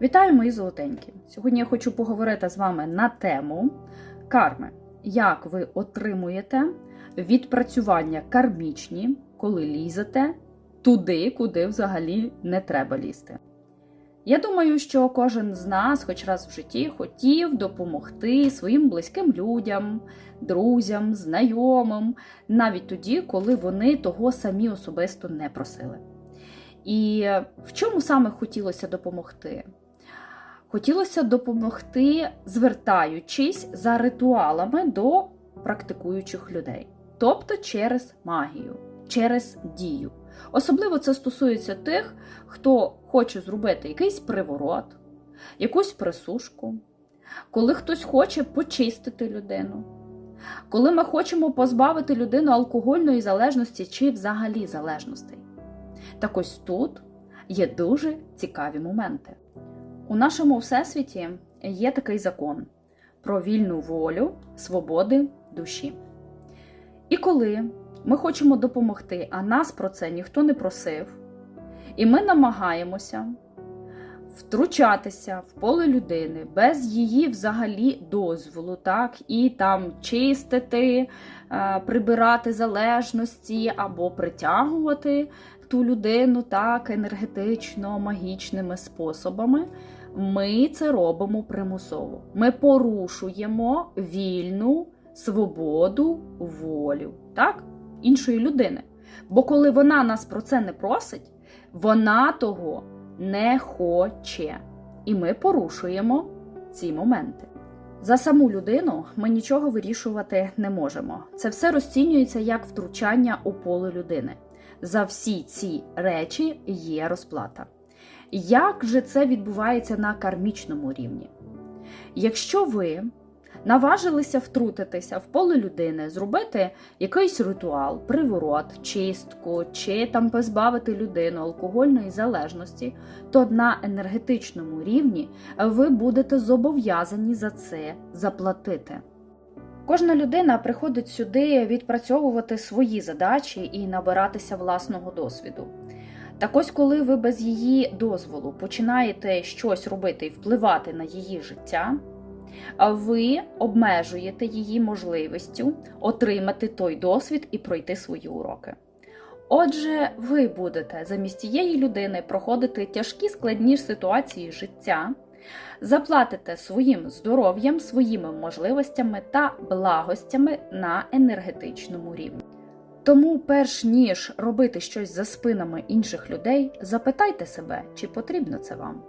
Вітаю, мої золотенькі! Сьогодні я хочу поговорити з вами на тему карми. Як ви отримуєте відпрацювання кармічні, коли лізете туди, куди взагалі не треба лізти. Я думаю, що кожен з нас, хоч раз в житті, хотів допомогти своїм близьким людям, друзям, знайомим, навіть тоді, коли вони того самі особисто не просили. І в чому саме хотілося допомогти? Хотілося допомогти, звертаючись за ритуалами до практикуючих людей, тобто через магію, через дію. Особливо це стосується тих, хто хоче зробити якийсь приворот, якусь присушку, коли хтось хоче почистити людину, коли ми хочемо позбавити людину алкогольної залежності чи взагалі залежностей. Так ось тут є дуже цікаві моменти. У нашому всесвіті є такий закон про вільну волю, свободи душі. І коли ми хочемо допомогти, а нас про це ніхто не просив, і ми намагаємося втручатися в поле людини без її взагалі дозволу, так, і там чистити, е, прибирати залежності або притягувати ту людину так енергетично, магічними способами. Ми це робимо примусово. Ми порушуємо вільну свободу, волю, так? іншої людини. Бо коли вона нас про це не просить, вона того не хоче. І ми порушуємо ці моменти. За саму людину ми нічого вирішувати не можемо. Це все розцінюється як втручання у поле людини. За всі ці речі є розплата. Як же це відбувається на кармічному рівні? Якщо ви наважилися втрутитися в поле людини, зробити якийсь ритуал, приворот, чистку, чи там позбавити людину алкогольної залежності, то на енергетичному рівні ви будете зобов'язані за це заплатити. Кожна людина приходить сюди відпрацьовувати свої задачі і набиратися власного досвіду. Так ось, коли ви без її дозволу починаєте щось робити і впливати на її життя, ви обмежуєте її можливістю отримати той досвід і пройти свої уроки. Отже, ви будете замість тієї людини проходити тяжкі складні ситуації життя, заплатите своїм здоров'ям, своїми можливостями та благостями на енергетичному рівні. Тому, перш ніж робити щось за спинами інших людей, запитайте себе, чи потрібно це вам.